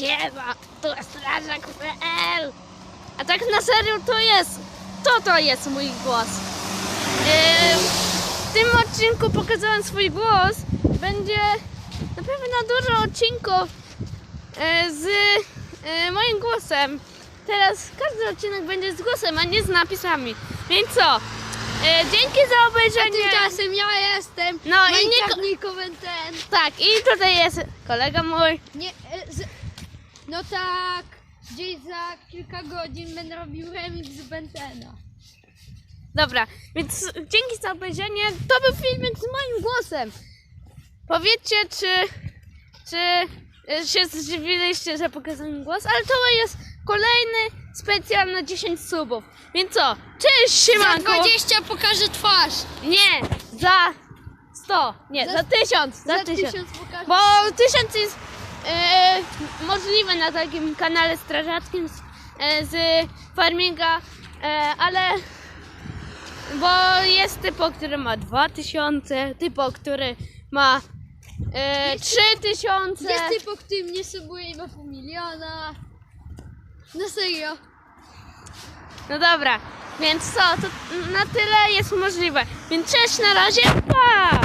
Nie ma, to jest strażak.pl A tak na serio to jest, to to jest mój głos. Yy, w tym odcinku pokazałem swój głos. Będzie na pewno dużo odcinków yy, z yy, moim głosem. Teraz każdy odcinek będzie z głosem, a nie z napisami. Więc co? Yy, dzięki za obejrzenie. Tymczasem ja jestem No i nie- ten. Tak, i tutaj jest kolega mój. Nie, e, z, no tak, gdzieś za kilka godzin będę robił remix z Bentena. Dobra, więc dzięki za obejrzenie. To był filmik z moim głosem. Powiedzcie, czy, czy y, się zdziwiliście, że pokazałem głos, ale to jest kolejny specjal na 10 subów. Więc co? Cześć, Za siemanko! 20 pokażę twarz. Nie, za 100, nie, Za- za 1000, za, Za 1000. 1000 pokażę. Bo 1000 jest e, na takim kanale strażackim z, e, z farminga, e, ale bo jest typo, który ma 2000, typo, który ma e, Jest 3000. Jest typ, który mnie subuje i ma pół miliona. No serio. No dobra, więc co, to na tyle jest możliwe. Więc cześć na razie, pa!